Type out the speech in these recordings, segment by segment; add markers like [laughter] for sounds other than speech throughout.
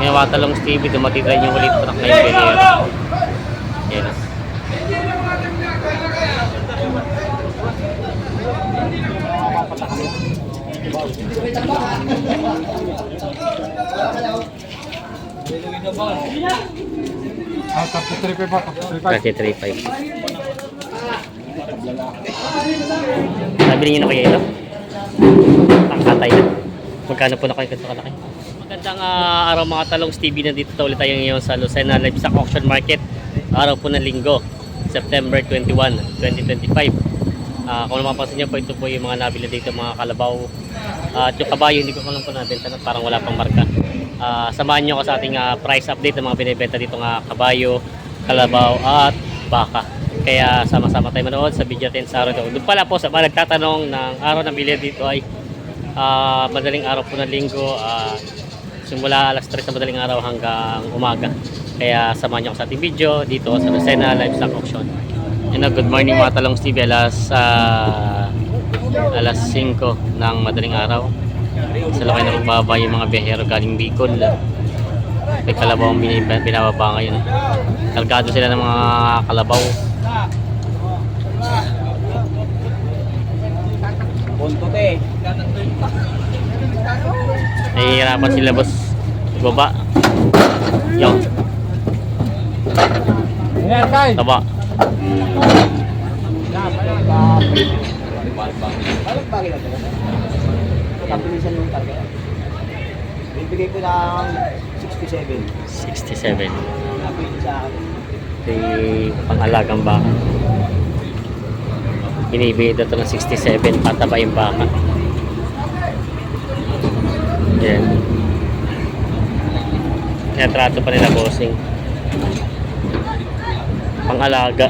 May watalong Stevie, dumating rin yung ulit truck na yung Belero. Yan o. Ah, tapos 3 pa, tapos 3 pa. Kasi 3.5. Nabili niyo na kayo ito? Pangkatay na. Magkano po na kayo ganito kalaki? Magandang ah, araw mga talong Stevie. Nandito tayo ulit tayo ngayon sa Lucena Livestock Auction Market. Araw po ng linggo, September 21, 2025. Ah, kung mapapansin niyo po, ito po yung mga nabili dito, mga kalabaw. Ah, at yung kabayo, hindi ko alam po nabenta na parang wala pang marka. Ah, samahan niyo ako sa ating ah, price update ng mga binibenta dito nga kabayo, kalabaw at baka. Kaya sama-sama tayo manood sa video natin sa araw na ito. Doon pala po sa mga nagtatanong ng araw ng bili dito ay ah, madaling araw po ng linggo. ah, simula alas 3 sa madaling araw hanggang umaga. Kaya samahan niyo ako sa ating video dito sa Lucena Livestock Auction. And uh, good morning mga talong Steve. Alas, ah, alas 5 ng madaling araw. Sa laki na magbaba yung mga biyahero galing Bicol. May kalabaw ang bin- binababa ngayon. Kargado sila ng mga kalabaw. Punto te. Nahihirapan sila boss. Baba. Yo, taba. Kabilisan yung target. Bibigay ko ng 67. 67. Napili sa akin. Ito pangalagang baka. Binibigay ito ng 67 pataba yung baka. Yan. Kaya trato pa nila bossing. Pangalaga.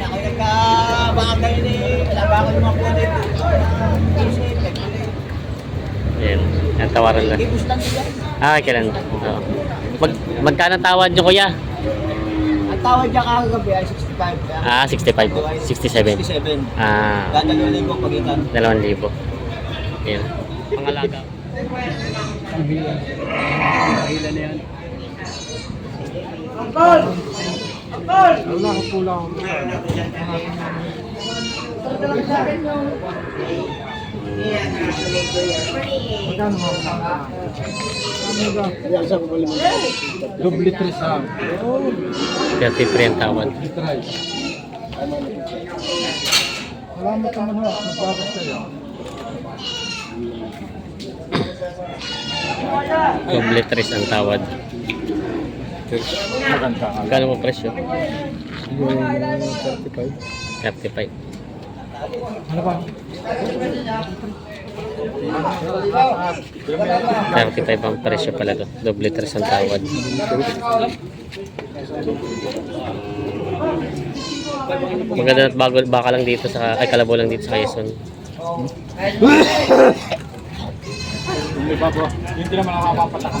Ako yung nagkabakagay ni labakan yung mga po dito. Yan. Yan tawaran sila. Ah, kailan? Oo. Mag magkano tawad nyo kuya? Ang tawad niya kagabi ay 65. Ah, 65. 67. 67. Ah, Dadalo lang yung pagitan. 2,000. Yan. Pangalaga. Wala ko pula ako. Magkano mo? Ano ba? Doble tres ha. 33 ang tawad. Try. Salamat naman ho. Nagbakas kayo. Doble tres ang tawad. Maganda ka. Magkano mo presyo? Yung 35. 35. Ano ba? 35 ang presyo pala to. Doble tres ang tawad. Maganda at bago baka lang dito sa ay kalabaw lang dito sa Quezon. Hindi pa po. Hindi naman ako mapapatakan.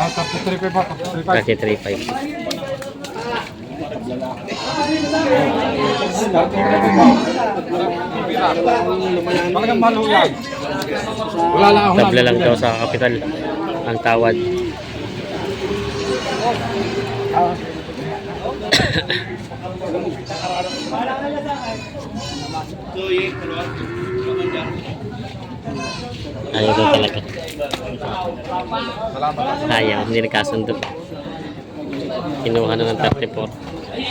Ah, tapos 3 pa, tapos 3 pa. Kasi 35. Talagang mahal yan. Wala lang Tabla lang daw sa kapital ang tawad. Ayaw daw talaga. Ayaw, hindi nagkasundo. Kinuha na ng 34.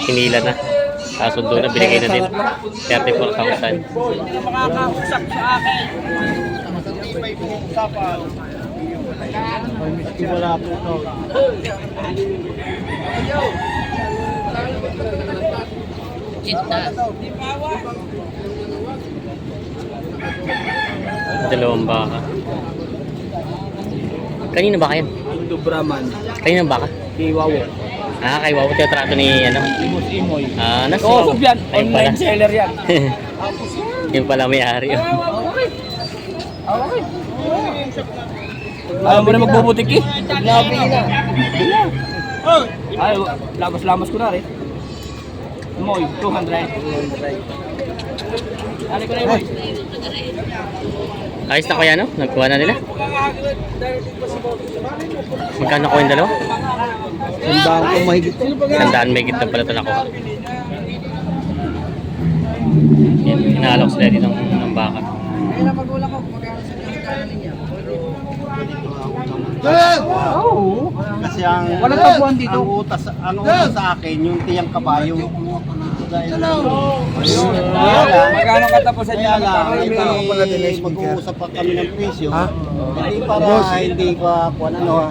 Hinila na. Kasundo na, binigay na din. 34,000. Makakausap sa akin. Wala po to. Dalawang baka. Kanina ba kayo? Dubraman. Kanina baka? Kiwawo. Ah, kay Wawa trato ni ano? Imos Imoy. Ah, nasa Oo, yan. Ayun pala. Online seller yan. [laughs] Yung pala may-ari. oh. Ayaw mo na magbubutik eh. Labi na. Ay, lamas-lamas ko na rin. Moy, 200. Ano ko na yun? Ayos na kaya no? Nagkuha na nila? Magkano ko yung dalawa? Sandaan ko mahigit. Sandaan may gitna pala ito nakuha. Yan, inaalok sila dito ng, ng baka. Ayun ang magulang ko, magkano sa? Oo. Kasi ang Wala tapuan dito. Ang utas, ang utas sa akin yung tiyang kabayo. Dahil Ayun. Magkano katapusan Kaya lang, hindi mag-uusap pa kami ng presyo. Hindi para hindi pa kung ano ha.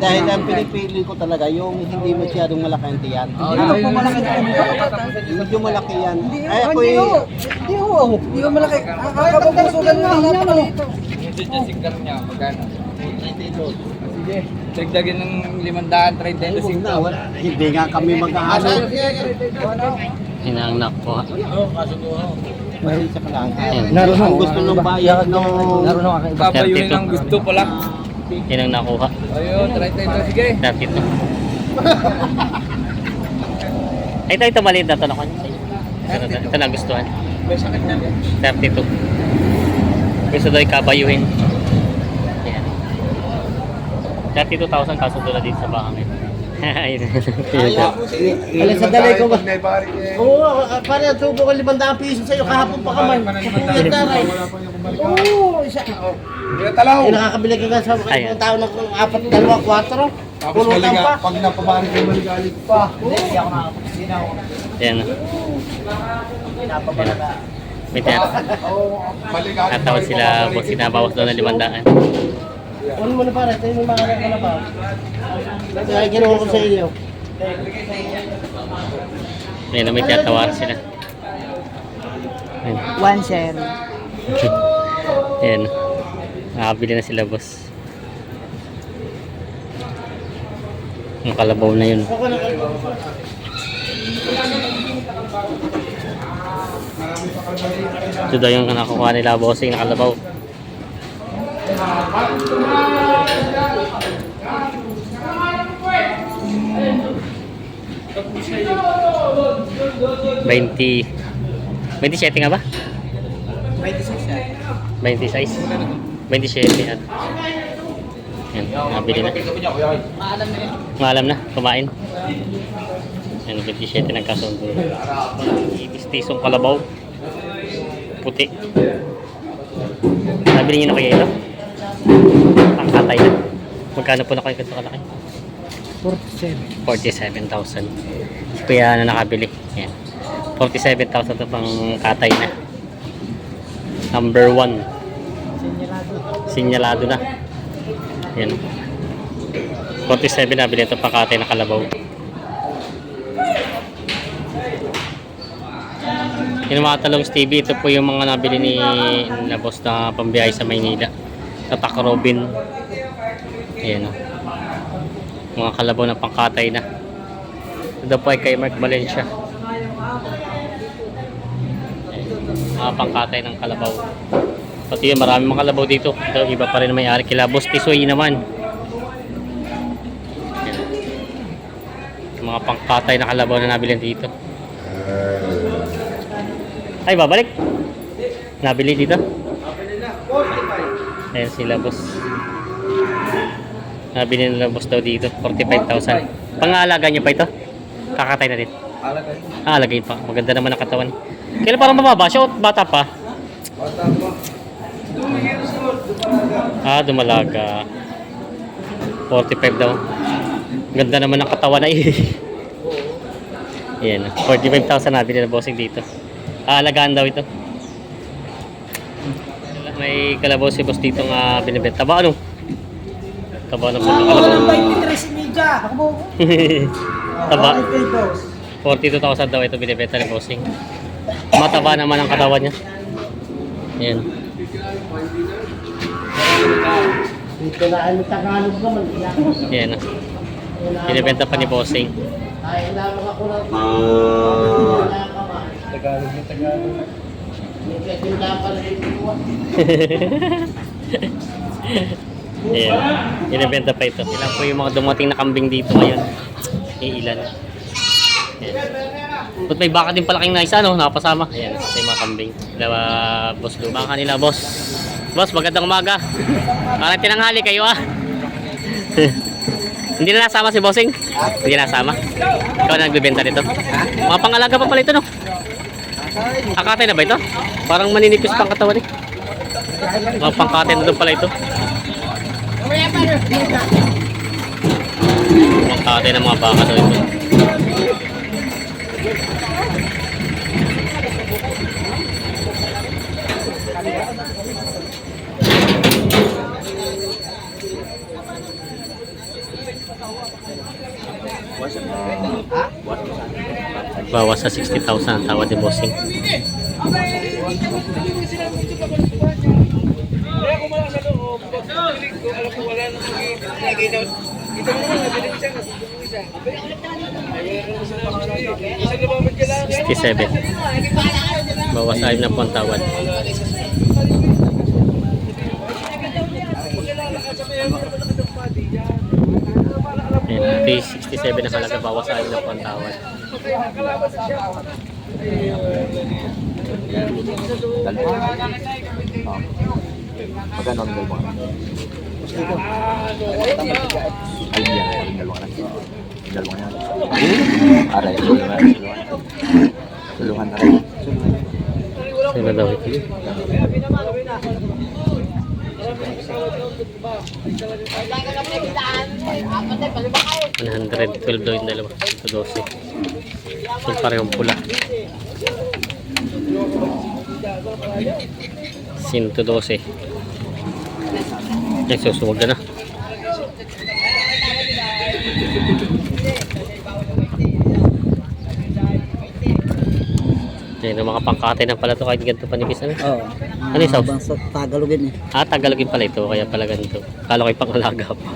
Dahil ang pinipili ko talaga yung hindi masyadong malaki ang tiyan. Ano po malaki na Medyo malaki yan. Ay ako hindi ho. Hindi ho. Hindi ho malaki. Kakababusugan na lang naman ito. Sige, dagdagin ng limandaan, trade dito na, wala. Hindi nga kami maghahanap. Yan ang nakuha. Meron sa kalang. Yan. Ang gusto ng bayan no. Babayunin ang gusto pala. Yan ang nakuha. Ayun, trade dito. Sige. Dapit na. Ay, ito, ito maliit na ito na kanya. Ito, ito, ito nagustuhan. 32. Gusto daw ikabayuhin. Ayan. 32,000 kaso doon dito sa baka ngayon. [laughs] Ayun. Alam sa dalay ko ba? Oo, pare, ang tubo ko 500 piso sa'yo kahapon pa kamay. Kapuyat na rin. Oo, isa. Hindi talaw. Eh, nakakabili ka nga sa mga tao ng apat, dalawa, kwatro. Tapos maliga, pa. pag napabalik ko maligalig pa. Hindi ako nakakapagsin ako. Ayan. Pinapabalaga. May tiyan. Maligalig. Natawad sila, boss, sinabawas daw ng limandaan. On mo na pare, tayo mo makakala ka na ba? Kaya ginawa ko sa iyo. May na may tatawaran sila. Ayan. One share. [laughs] Ayan. Nakabili na sila boss. Ang kalabaw na yun. Ito daw yung nakukuha nila bossing nakalabaw. 20 27 nga ba? 26 27 at yan, nabili na. Maalam na, kumain. Yan, 27 ng kasundo ibistisong kalabaw. Puti. Nabili nyo na kaya ito? Pangkatay na. Magkano po na kayo ganito kalaki? 47. 47,000. Kaya na nakabili. Yan. 47,000 to pang katay na. Number 1. Sinyalado na. Yan. 47 nabili ito pang katay na kalabaw. Yung mga talong Stevie, ito po yung mga nabili ni na boss na pambiyahe sa Maynila. Sa Tac Robin. Ayan o. Mga kalabaw na pangkatay na. Ito po ay kay Mark Valencia. Mga pangkatay ng kalabaw. Pati yun, marami mga kalabaw dito. Ito, iba pa rin may-ari. Kila Boss Tisoy naman. Yan. Yung Mga pangkatay na kalabaw na nabili dito. Ay, babalik. Nabili dito. Ayan sila, boss. Nabili nila boss daw dito. 45,000. Pangalaga niyo pa ito? Kakatay na din. Ah, lagay pa. Maganda naman ang katawan. Kailan parang mababa siya o bata pa? Ah, dumalaga. 45 daw. Ganda naman ang katawan [laughs] na eh. Yan. 45,000 nabili na bossing dito. Aalagaan daw ito. May kalabaw si boss dito nga binibenta. Taba ano? Taba ng puto kalabaw. 23 si Mija. Ako [laughs] Taba. 42,000 daw ito binibenta ni bossing. Mataba naman ang katawan niya. Yan. Dito na ay Tagalog naman. Yan. ah. Binibenta pa ni bossing. Ay, lamang ako na. Ba? Tagalog na Tagalog. Ayan. Binibenta pa ito. Ilan po yung mga dumating na kambing dito ngayon? Iilan. Ayan. Ba't may baka din palaking na isa, no? Nakapasama. Ayan, sa yung mga kambing. Dalawa, boss Lu. Baka nila, boss. Boss, magandang umaga. Parang tinanghali kayo, ah. [laughs] Hindi na nasama si Bossing? Hindi na nasama? Ikaw na nagbibenta dito? Mga pangalaga pa pala ito, no? Akatay na ba ito? Parang maninipis pang katawan, eh. Mga pangkatay na doon pala ito. Pangkatay ng mga baka daw ito. Bawas sa 60,000 ang tawad ni Bossing. Sixty-seven. Bawas ayun na po ang tawad. Ayan, 367 na halaga bawas ayun na po. Ayan, 367 na halaga bawasan ng pantawad. Magkano ang dalawa? Ay, hindi yan. Ang dalawa na. Ang dalawa na. Aray, dalawa na. Dalawa na. Sino daw ito? Kailangan ka na pinagitaan. 112 daw yung dalawa. Ito 12. So parehong pula. 112. Ay, susunod na na. Ayun, no, makapangkatay na pala ito kahit ganito panipis. Ano? Oo. Oh, ano yung sauce? Tagalogin eh. Ah, Tagalogin pala ito. Kaya pala ganito. Kala ko yung pangalaga pa.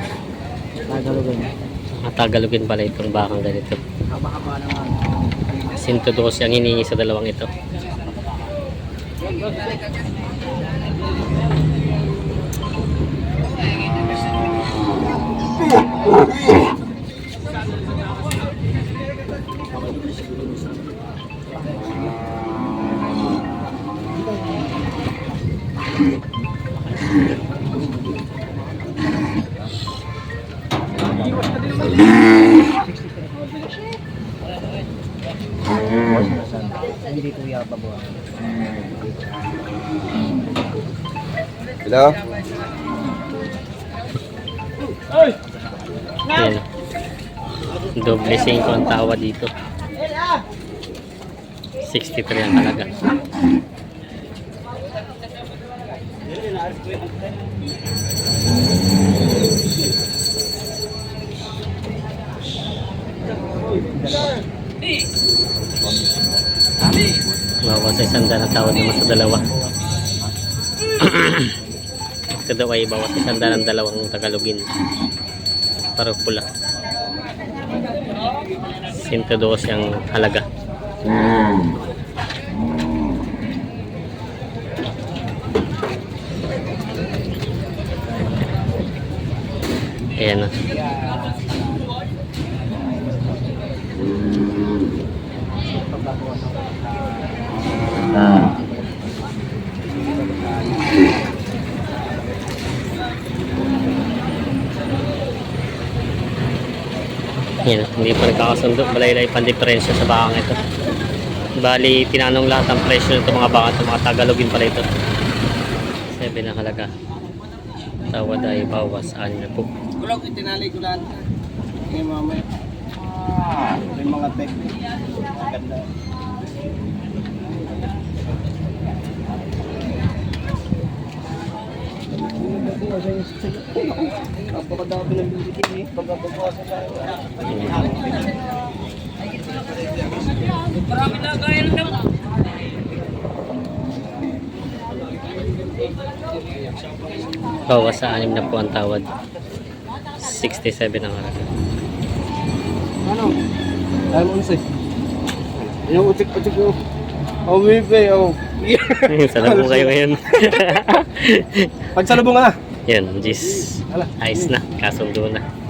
Tagalogin. Tagalogin pala itong bakang ganito. Haba-haba naman. 112 ang hiningi sa dalawang ito. Hindi kuya babawa. Hello? Yan. Doble 5 ang tawa dito. 63 ang halaga. Bawas sa isang daan ang tawad naman sa dalawa. [coughs] Ito daw ay bawas sa isang daan ang dalawang Tagalogin. Para pula. 112 ang halaga. Ayan na. Yan, hindi pa nagkakasundo. Balay-lay pang diferensya sa bakang ito. Bali, tinanong lahat ang presyo nito mga baka ito. Mga Tagalogin pala ito. 7 ang halaga. Tawad ay bawas. 6 na po. Kulog, itinali ko lahat. Ngayon mamaya. May mga technique. Maganda. Napakadami ng bibigyan eh. Pagkabawasan tayo. Bawas sa 6 na po ang tawad. 67 ang halaga. Ano? Ano mo sih? Yung utik-utik yung oh. Salabong kayo ngayon. [laughs] Pagsalubong ka na. Yan, Gis. Ayos na. Kasundo na.